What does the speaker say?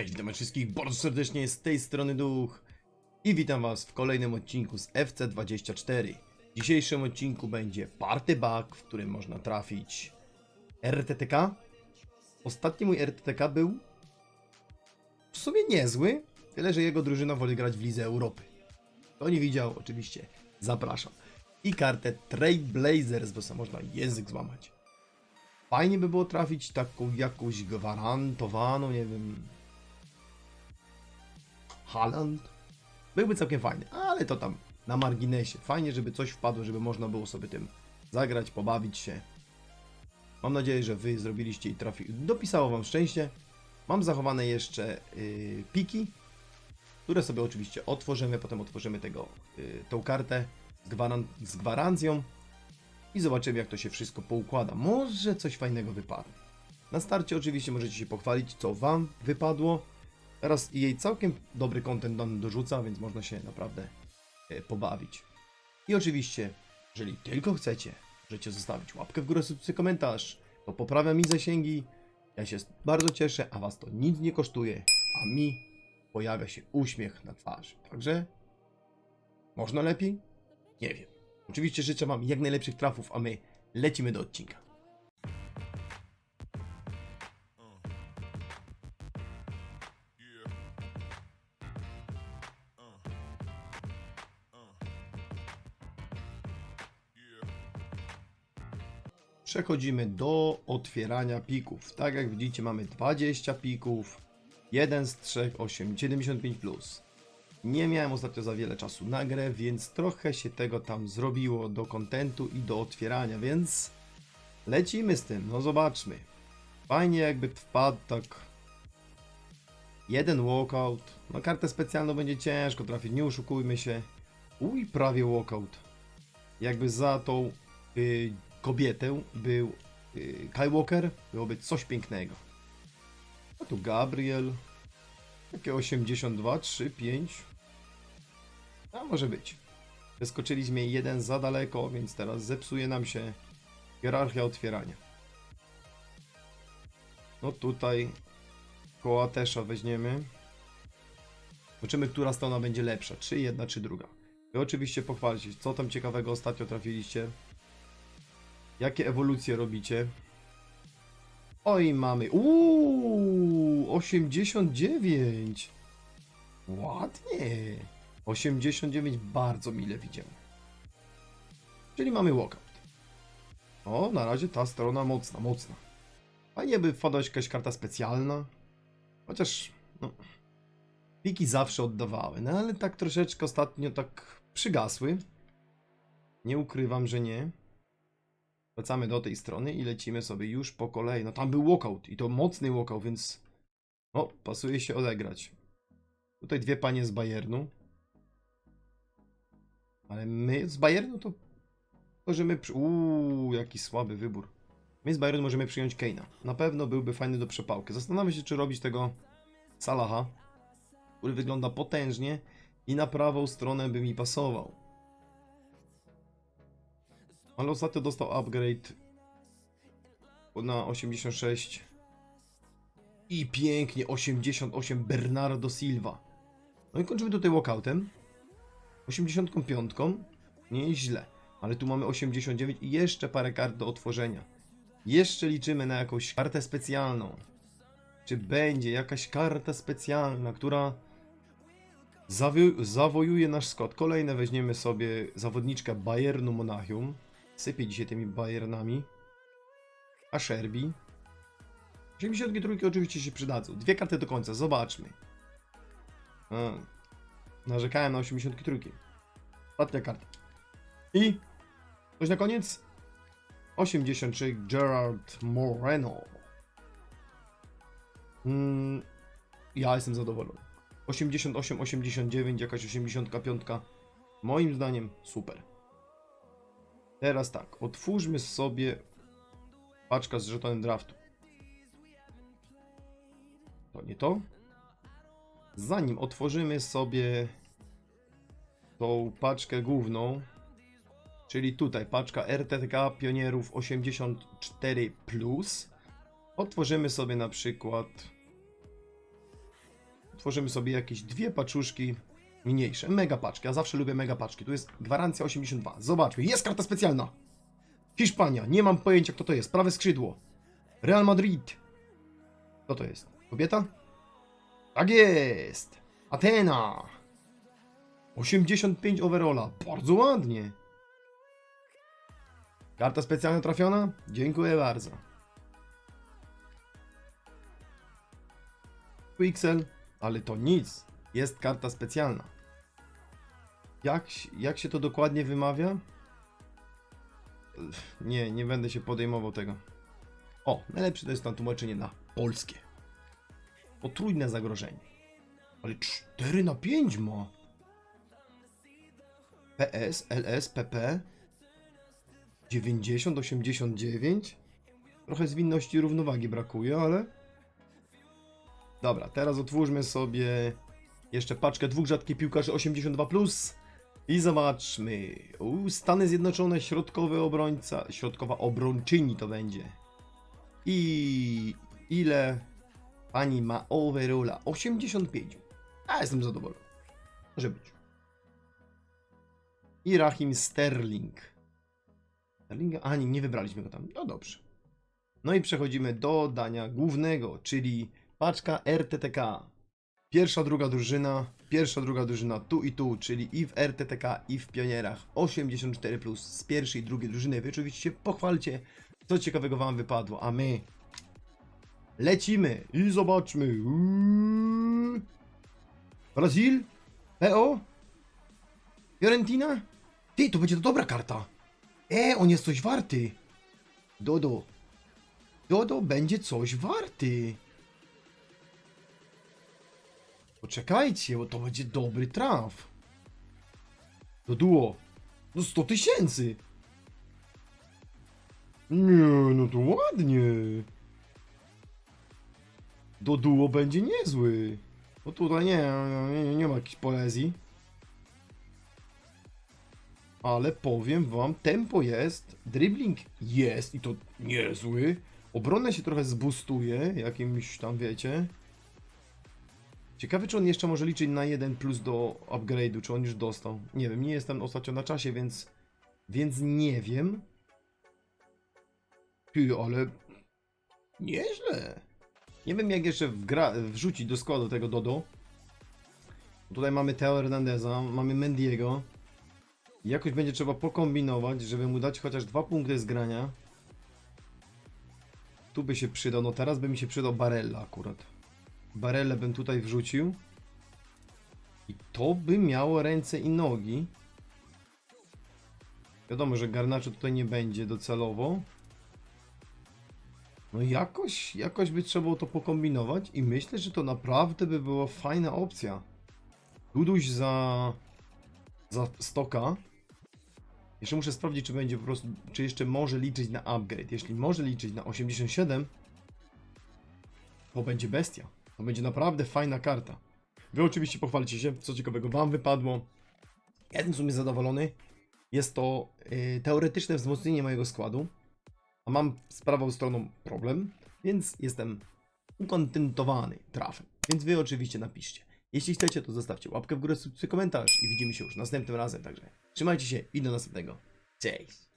Cześć, witam wszystkich bardzo serdecznie z tej strony Duch i witam was w kolejnym odcinku z FC24. W dzisiejszym odcinku będzie party bug, w którym można trafić RTTK. Ostatni mój RTTK był w sumie niezły, tyle że jego drużyna woli grać w Lidze Europy. Kto nie widział, oczywiście zapraszam. I kartę Trailblazers, bo sobie można język złamać. Fajnie by było trafić taką jakąś gwarantowaną, nie wiem, Haaland. Byłby całkiem fajny, ale to tam na marginesie. Fajnie, żeby coś wpadło, żeby można było sobie tym zagrać, pobawić się. Mam nadzieję, że wy zrobiliście i trafi... Dopisało wam szczęście. Mam zachowane jeszcze yy, piki, które sobie oczywiście otworzymy. Potem otworzymy tego, yy, tą kartę z, gwaran z gwarancją i zobaczymy, jak to się wszystko poukłada. Może coś fajnego wypadnie. Na starcie oczywiście możecie się pochwalić, co wam wypadło. Teraz jej całkiem dobry content nam dorzuca, więc można się naprawdę e, pobawić. I oczywiście, jeżeli tylko chcecie, możecie zostawić łapkę w górę, subskrypcję, komentarz. To poprawia mi zasięgi. Ja się bardzo cieszę, a was to nic nie kosztuje, a mi pojawia się uśmiech na twarzy. Także można lepiej? Nie wiem. Oczywiście życzę wam jak najlepszych trafów, a my lecimy do odcinka. Przechodzimy do otwierania pików. Tak jak widzicie, mamy 20 pików. Jeden z trzech 8, 75 plus. Nie miałem ostatnio za wiele czasu na grę, więc trochę się tego tam zrobiło do kontentu i do otwierania, więc lecimy z tym. No zobaczmy. Fajnie jakby wpadł tak jeden walkout. No kartę specjalną będzie ciężko trafić, nie oszukujmy się. Uj, prawie walkout. Jakby za tą y, kobietę był y, Kyle Walker, byłoby coś pięknego. A tu Gabriel. Takie 82, 3, 5. A może być. Wyskoczyliśmy jeden za daleko, więc teraz zepsuje nam się hierarchia otwierania. No tutaj koła tesza weźmiemy. Zobaczymy, która strona będzie lepsza. Czy jedna, czy druga. Wy oczywiście pochwalcie, co tam ciekawego ostatnio trafiliście. Jakie ewolucje robicie? Oj, mamy. Uuu, 89. Ładnie. 89 bardzo mile widziałem. Czyli mamy walkout. O, na razie ta strona mocna, mocna. Fajnie by wpadła jakaś karta specjalna. Chociaż, no... Piki zawsze oddawały, no ale tak troszeczkę ostatnio tak przygasły. Nie ukrywam, że nie. Wracamy do tej strony i lecimy sobie już po kolei. No tam był walkout i to mocny walkout, więc no, pasuje się odegrać. Tutaj dwie panie z Bayernu. Ale my z Bayernu to możemy... Uuu, jaki słaby wybór. My z Bayernu możemy przyjąć Keina. Na pewno byłby fajny do przepałki. Zastanawiam się, czy robić tego Salaha, który wygląda potężnie i na prawą stronę by mi pasował. Ale ostatnio dostał upgrade na 86. I pięknie, 88 Bernardo Silva. No i kończymy tutaj walkoutem. 85. Nieźle. Ale tu mamy 89 i jeszcze parę kart do otworzenia. Jeszcze liczymy na jakąś kartę specjalną. Czy będzie jakaś karta specjalna, która zawojuje nasz skład? Kolejne weźmiemy sobie zawodniczkę Bayernu Monachium. Sypie dzisiaj tymi Bayernami. A Sherby. 83 oczywiście się przydadzą. Dwie karty do końca, zobaczmy. A, narzekałem na 83. Ostatnia karta. I coś na koniec? 83 Gerard Moreno. Mm, ja jestem zadowolony. 88, 89, jakaś 85. Moim zdaniem super. Teraz tak, otwórzmy sobie paczka z żetonem draftu. To nie to. Zanim otworzymy sobie tą paczkę główną, czyli tutaj paczka RTTK Pionierów 84+, otworzymy sobie na przykład tworzymy sobie jakieś dwie paczuszki mniejsze. Mega paczki. Ja zawsze lubię mega paczki. Tu jest gwarancja 82. Zobaczmy. Jest karta specjalna. Hiszpania. Nie mam pojęcia kto to jest. Prawe skrzydło. Real Madrid. Kto to jest? Kobieta? Tak jest. Atena. 85 overalla. Bardzo ładnie. Karta specjalna trafiona? Dziękuję bardzo. Pixel, ale to nic. Jest karta specjalna. Jak, jak się to dokładnie wymawia? Nie, nie będę się podejmował tego. O, najlepsze to jest tam tłumaczenie na polskie. Potrójne zagrożenie. Ale 4 na 5 ma. PS, LS, PP 90, 89 Trochę zwinności równowagi brakuje, ale Dobra, teraz otwórzmy sobie jeszcze paczkę dwóch rzadkich piłkarzy 82+. Plus. I zobaczmy. U, Stany Zjednoczone, środkowy obrońca, środkowa obrończyni to będzie. I ile pani ma overalla? 85. A jestem zadowolony. Może być. I Rahim Sterling. Sterlinga? A nie, nie wybraliśmy go tam. No dobrze. No i przechodzimy do dania głównego, czyli paczka RTTK. Pierwsza, druga drużyna, pierwsza, druga drużyna tu i tu, czyli i w RTTK, i w Pionierach 84+, plus z pierwszej i drugiej drużyny. Wy oczywiście się pochwalcie, co ciekawego wam wypadło, a my lecimy i zobaczmy. Brazil? PO? Fiorentina? Ty, to będzie to dobra karta. E, on jest coś warty. Dodo. Dodo będzie coś warty. Poczekajcie, bo to będzie dobry traf. To duo. No 100 tysięcy. Nie, no to ładnie. Do duo będzie niezły. No tutaj nie, nie, nie, ma jakiejś poezji. Ale powiem wam, tempo jest, dribbling jest i to niezły. Obronę się trochę zbustuje, jakimś tam wiecie. Ciekawe, czy on jeszcze może liczyć na jeden plus do upgrade'u, czy on już dostał. Nie wiem, nie jestem ostatnio na czasie, więc, więc nie wiem. Ty, ale nieźle. Nie wiem, jak jeszcze wgra, wrzucić do składu tego Dodo. Tutaj mamy Teo Hernandeza, mamy Mendiego. Jakoś będzie trzeba pokombinować, żeby mu dać chociaż dwa punkty z grania. Tu by się przydał, no teraz by mi się przydał Barella akurat. Barellę bym tutaj wrzucił. I to by miało ręce i nogi. Wiadomo, że Garnaczo tutaj nie będzie docelowo. No jakoś, jakoś by trzeba było to pokombinować i myślę, że to naprawdę by była fajna opcja. Duduś za, za stoka. Jeszcze muszę sprawdzić, czy będzie po prostu, czy jeszcze może liczyć na upgrade. Jeśli może liczyć na 87, to będzie bestia. To będzie naprawdę fajna karta. Wy oczywiście pochwalcie się, co ciekawego wam wypadło. Ja jestem w sumie zadowolony. Jest to yy, teoretyczne wzmocnienie mojego składu. A mam z prawą stroną problem, więc jestem ukontentowany trafem. Więc wy oczywiście napiszcie. Jeśli chcecie, to zostawcie łapkę w górę, subskrypcję, komentarz i widzimy się już następnym razem. Także trzymajcie się i do następnego. Cześć!